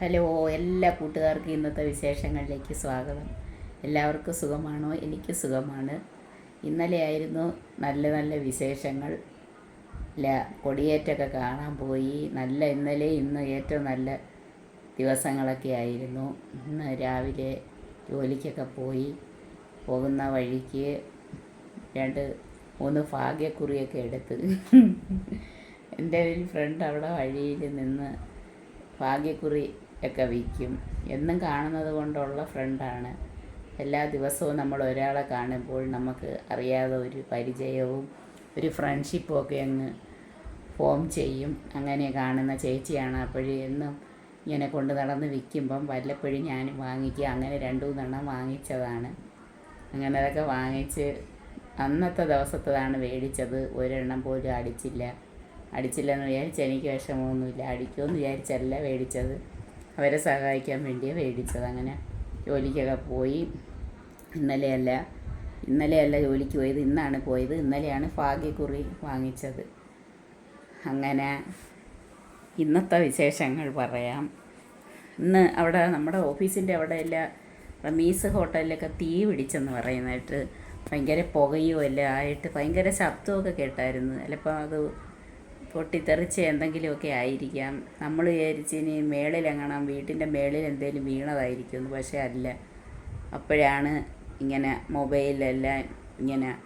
Hello എല്ലാ കൂട്ടുകാർക്കും ഇന്നത്തെ വിശേഷങ്ങളിലേക്ക് സ്വാഗതം. എല്ലാവർക്കും സുഖമാണോ? എനിക്ക് സുഖമാണ്. ഇന്നലെയായിരുന്നു നല്ല നല്ല വിശേഷങ്ങൾ. കൊടിയേറ്റൊക്കെ കാണാൻ പോയി. നല്ല ഇന്നലെ ഇന്ന് ഏറ്റവും നല്ല ദിവസങ്ങളൊക്കെ ആയിരുന്നു. ഇന്ന് രാവിലെ ജോലിക്കൊക്കെ പോയി. പോകുന്ന വഴിക്ക് രണ്ട് മൂന്ന് ഭാഗ്യക്കുറിയൊക്കെ എടുത്ത് എന്റെ ഒരു ഫ്രണ്ട് അവിടെ വഴിയിൽ നിന്ന് ഭാഗ്യക്കുറി ഒക്കെ വിൽക്കും. എന്നും കാണുന്നത് കൊണ്ടുള്ള ഫ്രണ്ടാണ് എല്ലാ ദിവസവും നമ്മൾ ഒരാളെ കാണുമ്പോൾ നമുക്ക് അറിയാതെ ഒരു പരിചയവും ഒരു ഫ്രണ്ട്ഷിപ്പും ഒക്കെ അങ്ങ് ഫോം ചെയ്യും. അങ്ങനെ കാണുന്ന ചേച്ചിയാണ് അപ്പോഴും എന്നും ഇങ്ങനെ കൊണ്ട് നടന്ന് വിൽക്കുമ്പം വല്ലപ്പോഴും ഞാൻ വാങ്ങിക്കുക. അങ്ങനെ രണ്ടു മൂന്നെണ്ണം വാങ്ങിച്ചതാണ്. അങ്ങനെ അതൊക്കെ വാങ്ങിച്ച് അന്നത്തെ ദിവസത്തതാണ് മേടിച്ചത്. ഒരെണ്ണം പോലും അടിച്ചില്ല. അടിച്ചില്ലെന്ന് വിചാരിച്ച് എനിക്ക് വിഷമമൊന്നുമില്ല. അടിക്കുമെന്ന് വിചാരിച്ചല്ല മേടിച്ചത്. അവരെ സഹായിക്കാൻ വേണ്ടി മേടിച്ചത് അങ്ങനെ ജോലിക്കൊക്കെ പോയി. ഇന്നലെയല്ല ഇന്നലെയല്ല ജോലിക്ക് പോയത് ഇന്നാണ് പോയത്. ഇന്നലെയാണ് ഭാഗ്യക്കുറി വാങ്ങിച്ചത്. അങ്ങനെ ഇന്നത്തെ വിശേഷങ്ങൾ പറയാം. ഇന്ന് അവിടെ നമ്മുടെ ഓഫീസിന്റെ അവിടെ എല്ലാം റമീസ് ഹോട്ടലിലൊക്കെ തീ പിടിച്ചെന്ന് പറയുന്നതായിട്ട് ഭയങ്കര പുകയോ എല്ലാം ആയിട്ട് ഭയങ്കര ശബ്ദമൊക്കെ കേട്ടായിരുന്നു. ചിലപ്പോൾ അത് പൊട്ടിത്തെറിച്ച് എന്തെങ്കിലുമൊക്കെ ആയിരിക്കാം. നമ്മൾ വിചാരിച്ച് ഇനി മേളിലെങ്ങണം വീട്ടിന്റെ മേളിൽ എന്തെങ്കിലും വീണതായിരിക്കും. പക്ഷേ അല്ല. അപ്പോഴാണ് ഇങ്ങനെ മൊബൈലെല്ലാം ഇങ്ങനെ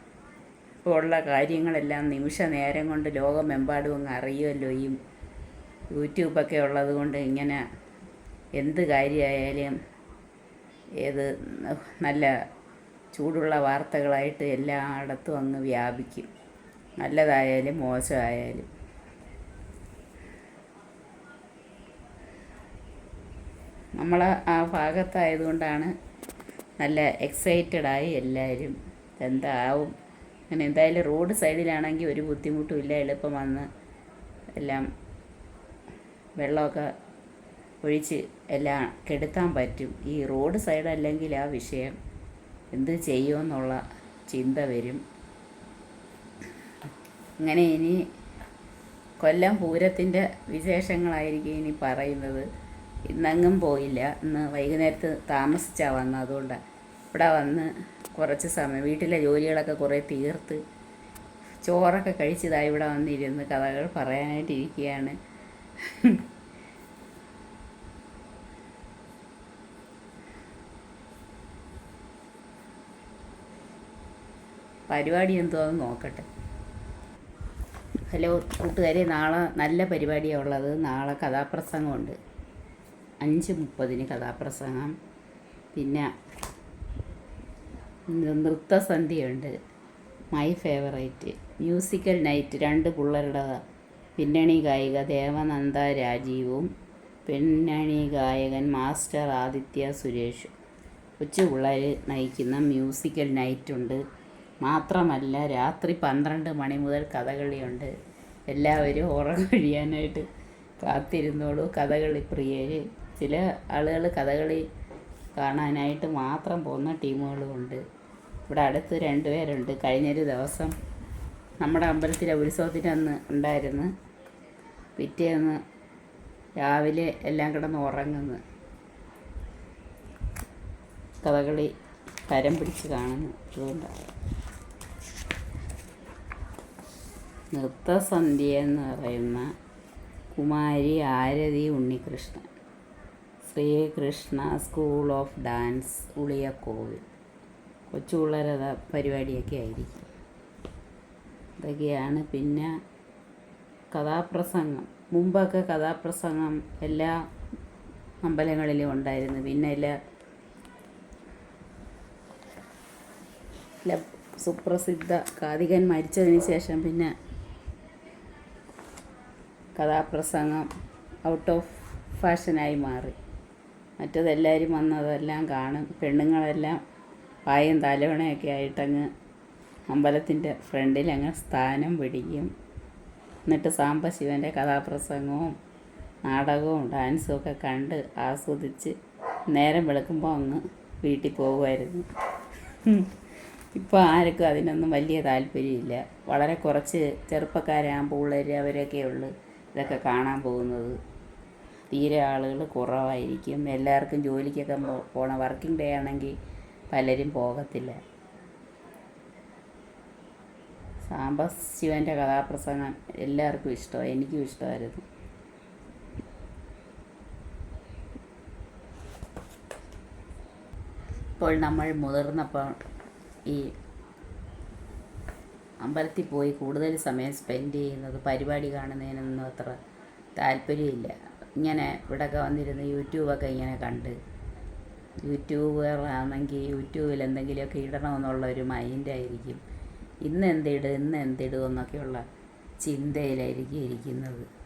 ഇപ്പോൾ ഉള്ള കാര്യങ്ങളെല്ലാം നിമിഷ നേരം കൊണ്ട് ലോകമെമ്പാടും അങ്ങ് അറിയുമല്ലോ. ഈ യൂട്യൂബൊക്കെ ഉള്ളത് കൊണ്ട് ഇങ്ങനെ എന്ത് കാര്യമായാലും ഏത് നല്ല ചൂടുള്ള വാർത്തകളായിട്ട് എല്ലായിടത്തും അങ്ങ് വ്യാപിക്കും. നല്ലതായാലും മോശമായാലും. നമ്മൾ ആ ഭാഗത്തായതുകൊണ്ടാണ് നല്ല എക്സൈറ്റഡായി എല്ലാവരും എന്താവും? അങ്ങനെ എന്തായാലും റോഡ് സൈഡിലാണെങ്കിൽ ഒരു ബുദ്ധിമുട്ടും ഇല്ല. എളുപ്പം വന്ന് എല്ലാം വെള്ളമൊക്കെ ഒഴിച്ച് എല്ലാം കെടുത്താൻ പറ്റും. ഈ റോഡ് സൈഡ് അല്ലെങ്കിൽ ആ വിഷയം എന്ത് ചെയ്യുമെന്നുള്ള ചിന്ത വരും. അങ്ങനെ ഇനി കൊല്ലം പൂരത്തിന്റെ വിശേഷങ്ങളായിരിക്കും ഇനി പറയുന്നത്. ഇന്നെങ്ങും പോയില്ല. ഇന്ന് വൈകുന്നേരത്ത് താമസിച്ചാണ് വന്നത് അതുകൊണ്ടാണ് ഇവിടെ വന്ന് കുറച്ച് സമയം വീട്ടിലെ ജോലികളൊക്കെ കുറേ തീർത്ത് ചോറൊക്കെ കഴിച്ചതായി ഇവിടെ വന്നിരുന്ന് കഥകൾ പറയാനായിട്ടിരിക്കുകയാണ്. പരിപാടി എന്തുവാന്ന് നോക്കട്ടെ. ഹലോ കൂട്ടുകാരെ നാളെ നല്ല പരിപാടിയാണ് ഉള്ളത്. നാളെ കഥാപ്രസംഗമുണ്ട്. അഞ്ച് മുപ്പതിന് കഥാപ്രസംഗം. പിന്നെ നൃത്തസന്ധ്യയുണ്ട്. മൈ ഫേവറേറ്റ് മ്യൂസിക്കൽ നൈറ്റ് രണ്ട് പിള്ളേരുടെ പിന്നണി ഗായിക ദേവനന്ദ രാജീവും പിന്നണി ഗായകൻ മാസ്റ്റർ ആദിത്യ സുരേഷ്. കൊച്ചു പിള്ളേർ നയിക്കുന്ന മ്യൂസിക്കൽ നൈറ്റുണ്ട് മാത്രമല്ല രാത്രി പന്ത്രണ്ട് മണി മുതൽ കഥകളിയുണ്ട്. എല്ലാവരും ഉറങ്ങൊഴിയാനായിട്ട് കാത്തിരുന്നോളൂ. കഥകളി പ്രിയർ ചില ആളുകൾ കഥകളി കാണാനായിട്ട് മാത്രം പോകുന്ന ടീമുകളുമുണ്ട്. ഇവിടെ അടുത്ത് രണ്ടുപേരുണ്ട് കഴിഞ്ഞൊരു ദിവസം നമ്മുടെ അമ്പലത്തിലെ ഉത്സവത്തിന് അന്ന് ഉണ്ടായിരുന്നു. പിറ്റേന്ന് രാവിലെ എല്ലാം കിടന്ന് ഉറങ്ങുന്നു. കഥകളി കരം പിടിച്ച് കാണുന്നു. അതുകൊണ്ടാണ് നൃത്തസന്ധ്യ എന്ന് പറയുന്ന Kumari Aarathi Unnikrishnan. Sreekrishna school of dance Uliyakovil. കൊച്ചു പിള്ളേരത പരിപാടിയൊക്കെ ആയിരിക്കും. ഇതൊക്കെയാണ് പിന്നെ കഥാപ്രസംഗം. മുമ്പൊക്കെ കഥാപ്രസംഗം എല്ലാ അമ്പലങ്ങളിലും ഉണ്ടായിരുന്നു. പിന്നെ എല്ലാ സുപ്രസിദ്ധ കാതികൻ മരിച്ചതിന് ശേഷം പിന്നെ കഥാപ്രസംഗം ഔട്ട് ഓഫ് ഫാഷനായി മാറി. മറ്റതെല്ലാവരും വന്നതെല്ലാം കാണും. പെണ്ണുങ്ങളെല്ലാം പായും തലവണയൊക്കെ ആയിട്ടങ്ങ് അമ്പലത്തിന്റെ ഫ്രണ്ടിൽ അങ്ങ് സ്ഥാനം പിടിക്കും. എന്നിട്ട് സാംബശിവന്റെ കഥാപ്രസംഗവും നാടകവും ഡാൻസും ഒക്കെ കണ്ട് ആസ്വദിച്ച് നേരം വെളുക്കുമ്പോൾ അങ്ങ് വീട്ടിൽ പോകുമായിരുന്നു ഇപ്പോൾ ആർക്കും അതിനൊന്നും വലിയ താല്പര്യമില്ല. വളരെ കുറച്ച് ചെറുപ്പക്കാരാകുമ്പോൾ പിള്ളേർ അവരൊക്കെ ഇതൊക്കെ കാണാൻ പോകുന്നത്. തീരെ ആളുകൾ കുറവായിരിക്കും. എല്ലാവർക്കും ജോലിക്കൊക്കെ പോകണം വർക്കിംഗ് ഡേ ആണെങ്കിൽ പലരും പോകത്തില്ല. സാംബ ശിവന്റെ കഥാപ്രസംഗം എല്ലാവർക്കും ഇഷ്ടമാണ് എനിക്കും ഇഷ്ടമായിരുന്നു. ഇപ്പോൾ നമ്മൾ മുതിർന്നപ്പോൾ ഈ അമ്പലത്തിൽ പോയി കൂടുതൽ സമയം സ്പെൻഡ് ചെയ്യുന്നത് പരിപാടി കാണുന്നതിനൊന്നും അത്ര താല്പര്യമില്ല. ഇങ്ങനെ ഇവിടെയൊക്കെ വന്നിരുന്ന് യൂട്യൂബൊക്കെ ഇങ്ങനെ കണ്ട്. യൂട്യൂബറാണെങ്കിൽ യൂട്യൂബിൽ എന്തെങ്കിലുമൊക്കെ ഇടണമെന്നുള്ള ഒരു മൈൻഡായിരിക്കും. ഇന്ന് എന്തിടും ഇന്ന് എന്തിടും എന്നൊക്കെയുള്ള ചിന്തയിലായിരിക്കും ഇരിക്കുന്നത്.